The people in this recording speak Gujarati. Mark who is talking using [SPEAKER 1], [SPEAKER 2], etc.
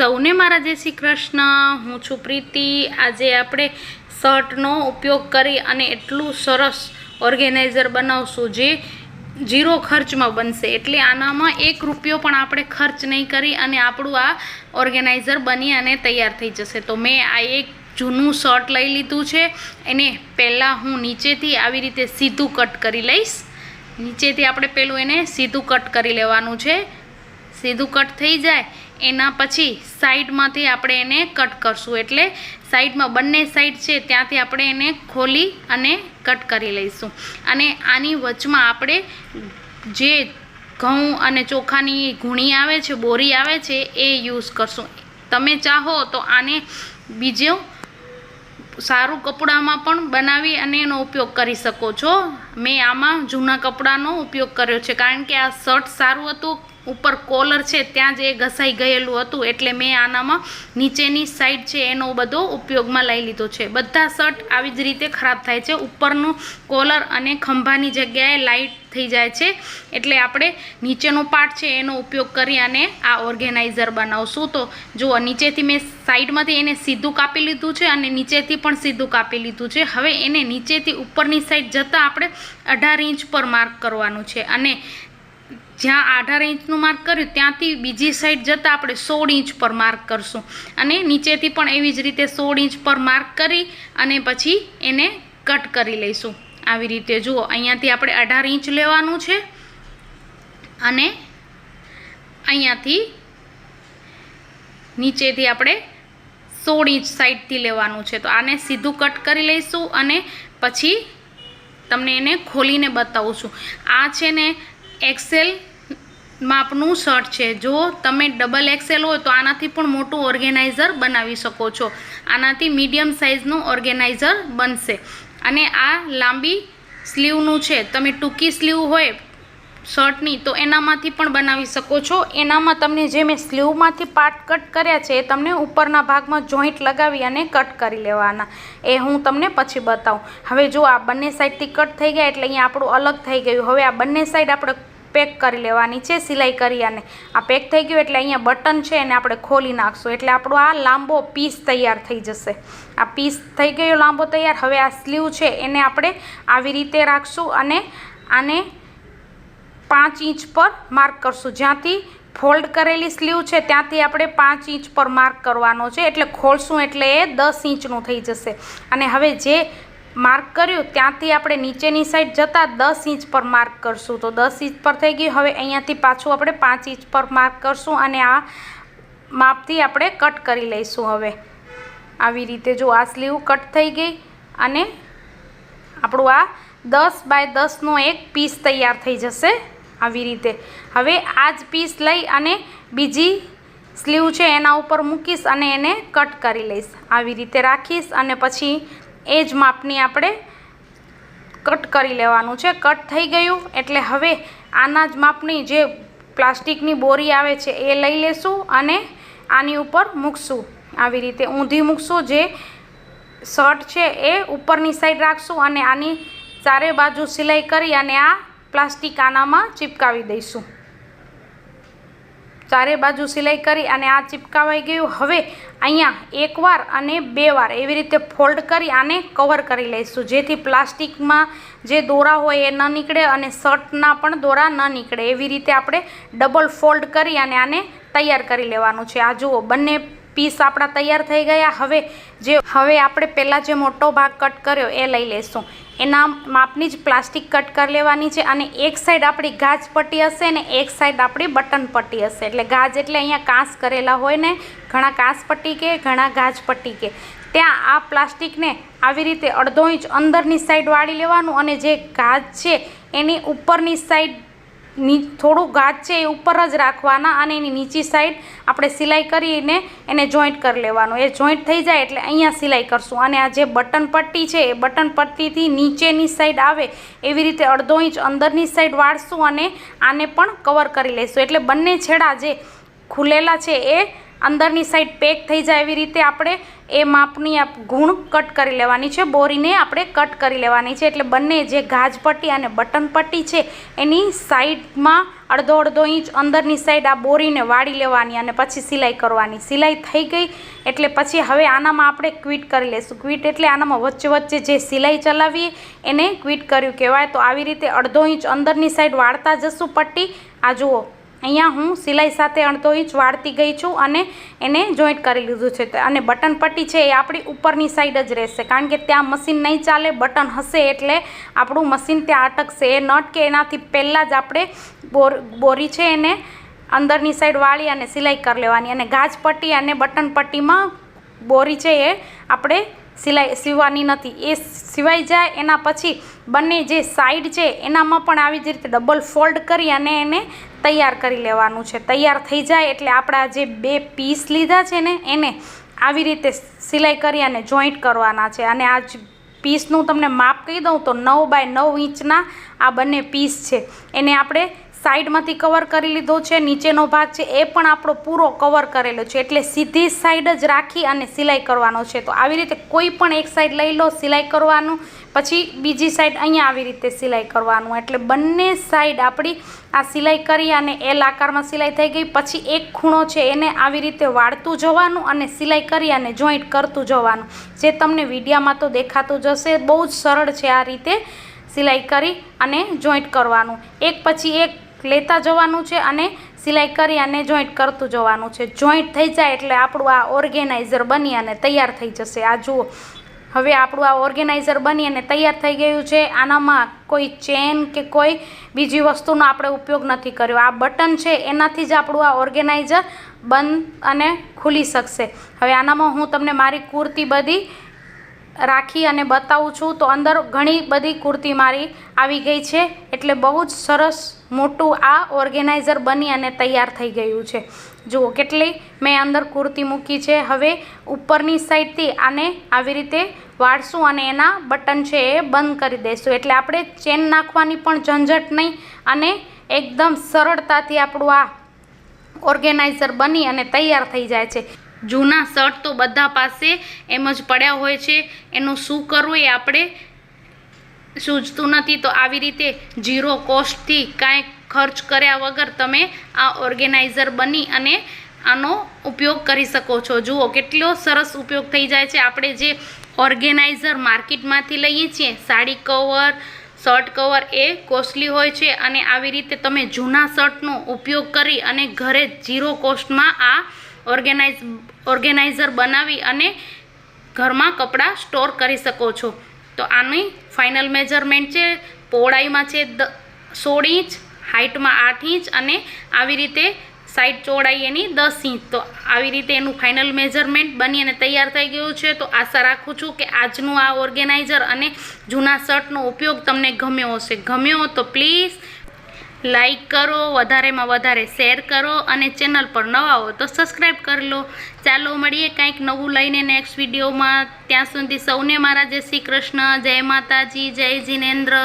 [SPEAKER 1] સૌને મારા જય શ્રી કૃષ્ણ. હું છું પ્રીતિ. આજે આપણે શર્ટનો ઉપયોગ કરી અને એટલું સરસ ઓર્ગેનાઇઝર બનાવશું જે ઝીરો ખર્ચમાં બનશે. એટલે આનામાં એક રૂપિયો પણ આપણે ખર્ચ નહીં કરી અને આપણું આ ઓર્ગેનાઇઝર બની અને તૈયાર થઈ જશે. તો મેં આ એક જૂનું શર્ટ લઈ લીધું છે. એને પહેલાં હું નીચેથી આવી રીતે સીધું કટ કરી લઈશ. નીચેથી આપણે પેલું એને સીધું કટ કરી લેવાનું છે. સીધું કટ થઈ જાય. એના પછી સાઈડમાંથી આપણે એને કટ કરશું. એટલે સાઈડમાં બંને સાઈડ છે, ત્યાંથી આપણે એને ખોલી અને કટ કરી લઈશું. અને આની વચમાં આપણે જે ઘઉં અને ચોખાની ઘૂણી આવે છે, બોરી આવે છે, એ યુઝ કરશું. તમે ચાહો તો આને બીજો સારું કપડામાં પણ બનાવી અને એનો ઉપયોગ કરી શકો છો. મેં આમાં જૂના કપડાનો ઉપયોગ કર્યો છે, કારણ કે આ શર્ટ સારું હતું ઉપર કોલર છે, ત્યાં જ એ ઘસાઈ ગયેલું હતું. એટલે મેં આનામાં નીચેની સાઈડ છે, એનો બધો ઉપયોગમાં લઈ લીધો છે. બધા શર્ટ આવી જ રીતે ખરાબ થાય છે. ઉપરનું કોલર અને ખંભાની જગ્યાએ લાઇટ થઈ જાય છે. એટલે આપણે નીચેનો પાર્ટ છે, એનો ઉપયોગ કરી અને આ ઓર્ગેનાઇઝર બનાવશું. તો જુઓ, નીચેથી મેં સાઈડમાંથી એને સીધું કાપી લીધું છે અને નીચેથી પણ સીધું કાપી લીધું છે. હવે એને નીચેથી ઉપરની સાઈડ જતાં આપણે અઢાર ઇંચ પર માર્ક કરવાનું છે. અને જ્યાં અઢાર ઇંચનું માર્ક કર્યું, ત્યાંથી બીજી સાઈડ જતાં આપણે સોળ ઇંચ પર માર્ક કરશું. અને નીચેથી પણ એવી જ રીતે સોળ ઇંચ પર માર્ક કરી અને પછી એને કટ કરી લઈશું. આવી રીતે જુઓ, અહીંયાથી આપણે અઢાર ઇંચ લેવાનું છે અને અહીંયાથી નીચેથી આપણે સોળ ઇંચ સાઈડથી લેવાનું છે. તો આને સીધું કટ કરી લઈશું અને પછી તમને એને ખોલીને બતાવું છું. આ છે ને એક્સેલ માપનું શર્ટ છે. જો તમે ડબલ એક્સેલ હોય તો આનાથી પણ મોટું ઓર્ગેનાઇઝર બનાવી શકો છો. આનાથી મીડિયમ સાઇઝનું ઓર્ગેનાઇઝર બનશે. અને આ લાંબી સ્લીવનું છે. તમે ટૂંકી સ્લીવ હોય શર્ટની તો એનામાંથી પણ બનાવી શકો છો. એનામાં તમને જે મેં સ્લીવમાંથી પાર્ટ કટ કર્યા છે એ તમને ઉપરના ભાગમાં જોઈન્ટ લગાવી અને કટ કરી લેવાના. એ હું તમને પછી બતાવું. હવે જો આ બંને સાઈડથી કટ થઈ ગયા એટલે અહીંયા આપણું અલગ થઈ ગયું. હવે આ બંને સાઈડ આપણે પેક કરી લેવાની છે, સિલાઈ કરી અને આ પેક થઈ ગયું એટલે અહીંયા બટન છે એને આપણે ખોલી નાખશું. એટલે આપણો આ લાંબો પીસ તૈયાર થઈ જશે. આ પીસ થઈ ગયો, લાંબો તૈયાર. હવે આ સ્લીવ છે એને આપણે આવી રીતે રાખશું અને આને પાંચ ઇંચ પર માર્ક કરશું. જ્યાંથી ફોલ્ડ કરેલી સ્લીવ છે, ત્યાંથી આપણે પાંચ ઇંચ પર માર્ક કરવાનો છે. એટલે ખોલશું એટલે એ દસ ઇંચનું થઈ જશે. અને હવે જે માર્ક કર્યું, ત્યાંથી આપણે નીચેની સાઈડ જતાં દસ ઇંચ પર માર્ક કરશું. તો દસ ઇંચ પર થઈ ગયું હવે અહીંયાથી પાછું આપણે પાંચ ઇંચ પર માર્ક કરશું અને આ માપથી આપણે કટ કરી લઈશું હવે. આવી રીતે જો આ સ્લીવ કટ થઈ ગઈ અને આપણું આ દસ બાય દસનો એક પીસ તૈયાર થઈ જશે આવી રીતે. હવે આ જ પીસ લઈ અને બીજી સ્લીવ છે એના ઉપર મૂકીશ અને એને કટ કરી લઈશ. આવી રીતે રાખીશ અને પછી એ જ માપની આપણે કટ કરી લેવાનું છે. કટ થઈ ગયું એટલે હવે આના જ માપની જે પ્લાસ્ટિકની બોરી આવે છે એ લઈ લેશું અને આની ઉપર મૂકશું. આવી રીતે ઊંધી મૂકશું જે શર્ટ છે એ ઉપરની સાઈડ રાખશું અને આની ચારે બાજુ સિલાઈ કરી અને આ પ્લાસ્ટિક આનામાં ચિપકાવી દઈશું. ચારે બાજુ સિલાઈ કરી અને આ ચિપકાવાઈ ગયું. હવે અહીંયા એકવાર અને બે વાર એવી રીતે ફોલ્ડ કરી આને કવર કરી લઈશું. જેથી પ્લાસ્ટિકમાં જે દોરા હોય એ ન નીકળે અને શર્ટના પણ દોરા ન નીકળે. એવી રીતે આપણે ડબલ ફોલ્ડ કરી અને આને તૈયાર કરી લેવાનું છે. આ જુઓ, બંને પીસ આપણા તૈયાર થઈ ગયા. હવે જે, હવે આપણે પહેલાં જે મોટો ભાગ કટ કર્યો એ લઈ લેશું એના માપની જ પ્લાસ્ટિક કટ કરી લેવાની છે અને એક સાઈડ આપણી ગાજ પટ્ટી હશે ને એક સાઈડ આપણી બટન પટ્ટી હશે. એટલે ગાજ એટલે અહીંયા કાંસ કરેલા હોય ને, ઘણા કાંસ પટ્ટી કે, ઘણા ગાજ પટ્ટી કે. ત્યાં આ પ્લાસ્ટિકને આવી રીતે અડધો ઇંચ અંદરની સાઈડ વાળી લેવાનું અને જે ગાજ છે એની ઉપરની સાઈડ ની થોડું ગાજ છે એ ઉપર જ રાખવાના અને એની નીચી સાઈડ આપણે સિલાઈ કરીને એને જોઈન્ટ કરી લેવાનું. એ જોઈન્ટ થઈ જાય એટલે અહીંયા સિલાઈ કરશું. અને આ જે બટન પટ્ટી છે એ બટન પટ્ટીથી નીચેની સાઈડ આવે એવી રીતે અડધો ઇંચ અંદરની સાઈડ વાળશું અને આને પણ કવર કરી લઈશું એટલે બંને છેડા જે ખુલેલા છે એ અંદરની સાઈડ પેક થઈ જાય એવી રીતે આપણે એ માપની ગુણ કટ કરી લેવાની છે. બોરીને આપણે કટ કરી લેવાની છે. એટલે બંને જે ગાજ પટ્ટી અને બટન પટ્ટી છે, એની સાઈડમાં અડધો અડધો ઇંચ અંદરની સાઈડ આ બોરીને વાળી લેવાની અને પછી સિલાઈ કરવાની. સિલાઈ થઈ ગઈ એટલે પછી હવે આનામાં આપણે ક્વિટ કરી લેશું. ક્વિટ એટલે આનામાં વચ્ચે વચ્ચે જે સિલાઈ ચલાવીએ એને ક્વિટ કર્યું કહેવાય. તો આવી રીતે અડધો ઇંચ અંદરની સાઈડ વાળતા જશું પટ્ટી. આ જુઓ અહીંયા હું સિલાઈ સાથે અડધો ઇંચ વાળતી ગઈ છું અને એને જોઈન્ટ કરી લીધું છે. અને બટન પટ્ટી છે એ આપણી ઉપરની સાઈડ જ રહેશે. કારણ કે ત્યાં મશીન નહીં ચાલે, બટન હશે એટલે આપણું મશીન ત્યાં અટકશે. એ નટ કે એનાથી પહેલાં જ આપણે બોર, બોરી છે એને અંદરની સાઈડ વાળી અને સિલાઈ કરી લેવાની. અને ગાજ પટ્ટી અને બટન પટ્ટીમાં બોરી છે એ આપણે સિલાઈ, સીવવાની નથી. એ સિવાઈ જાય, એના પછી બંને જે સાઈડ છે, એનામાં પણ આવી જ રીતે ડબલ ફોલ્ડ કરી અને એને તૈયાર કરી લેવાનું છે. તૈયાર થઈ જાય એટલે આપણા જે બે પીસ લીધા છે ને, એને આવી રીતે સિલાઈ કરી અને જોઈન્ટ કરવાના છે. અને આ પીસનું તમને માપ કહી દઉં તો નવ બાય નવ ઇંચના આ બંને પીસ છે. એને આપણે સાઈડમાંથી કવર કરી લીધો છે, નીચેનો ભાગ છે, એ પણ આપણો પૂરો કવર કરેલો છે. એટલે સીધી સાઈડ જ રાખી અને સિલાઈ કરવાનો છે. તો આવી રીતે કોઈ પણ એક સાઈડ લઈ લો, સિલાઈ કરવાનું. પછી બીજી સાઈડ અહીંયા આવી રીતે સિલાઈ કરવાનું. એટલે બંને સાઈડ આપણી આ સિલાઈ કરી અને એલ આકારમાં સિલાઈ થઈ ગઈ. પછી એક ખૂણો છે, એને આવી રીતે વાળતું જવાનું અને સિલાઈ કરી અને જોઈન્ટ કરતું જવાનું. જે તમને વિડીયામાં તો દેખાતું જશે બહુ જ સરળ છે આ રીતે સિલાઈ કરી અને જોઈન્ટ કરવાનું. એક પછી એક લેતા જવાનું છે અને સિલાઈ કરી અને જોઈન્ટ કરતું જવાનું છે. જોઈન્ટ થઈ જાય એટલે આપણું આ ઓર્ગેનાઇઝર બની અને તૈયાર થઈ જશે. આ જુઓ. હવે આપણું આ ઓર્ગેનાઇઝર બની અને તૈયાર થઈ ગયું છે. આનામાં કોઈ ચેન કે કોઈ બીજી વસ્તુનો આપણે ઉપયોગ નથી કર્યો. આ બટન છે, એનાથી જ આપણું આ ઓર્ગેનાઇઝર બંધ અને ખુલી શકશે. હવે આનામાં હું તમને મારી કુર્તી બધી રાખી અને બતાવું છું તો અંદર ઘણી બધી કુર્તી મારી આવી ગઈ છે. એટલે બહુ જ સરસ મોટું આ ઓર્ગેનાઇઝર બની અને તૈયાર થઈ ગયું છે. જુઓ કેટલી મેં અંદર કુર્તી મૂકી છે. હવે ઉપરની સાઈડથી આને આવી રીતે વાળશું અને એના બટન છે એ બંધ કરી દઈશું એટલે આપણે ચેન નાખવાની પણ ઝંઝટ નહીં અને એકદમ સરળતાથી આપણું આ ઓર્ગેનાઇઝર બની અને તૈયાર થઈ જાય છે. જૂના શર્ટ તો બધા પાસે એમ જ પડ્યા હોય છે. એનું શું કરવું એ આપણે સૂઝતું નથી. તો આવી રીતે ઝીરો કોસ્ટથી કાંઈ ખર્ચ કર્યા વગર તમે આ ઓર્ગેનાઇઝર બની અને આનો ઉપયોગ કરી શકો છો. જુઓ કેટલો સરસ ઉપયોગ થઈ જાય છે. આપણે જે ઓર્ગેનાઇઝર માર્કેટમાંથી લઈએ છીએ, સાડી કવર, શર્ટ કવર એ કોસ્ટલી હોય છે અને આવી રીતે તમે જૂના શર્ટનો ઉપયોગ કરી અને ઘરે ઝીરો કોસ્ટમાં આ ઓર્ગેનાઇઝ ઓર્ગેનાઇઝર બનાવી અને ઘરમાં કપડાં સ્ટોર કરી શકો છો. તો આની ફાઇનલ મેજરમેન્ટ છે, પહોળાઈમાં છે દ, સોળ ઇંચ, હાઇટમાં આઠ ઇંચ અને આવી રીતે સાઈડ ચોડાઈ એની દસ ઇંચ. તો આવી રીતે એનું ફાઇનલ મેજરમેન્ટ બની અને તૈયાર થઈ ગયું છે. તો આશા રાખું છું કે આજનું આ ઓર્ગેનાઇઝર અને જૂના શર્ટનો ઉપયોગ તમને ગમ્યો હશે. ગમ્યો તો પ્લીઝ લાઈક કરો, વધારેમાં વધારે શેર કરો અને ચેનલ પર નવા હો તો સબસ્ક્રાઈબ કરી લો. ચાલો મળીએ કંઈક નવું લઈને નેક્સ્ટ વિડીયોમાં ત્યાં સુધી સૌને મારા જય શ્રી કૃષ્ણ, જય માતાજી, જય જિનેન્દ્ર.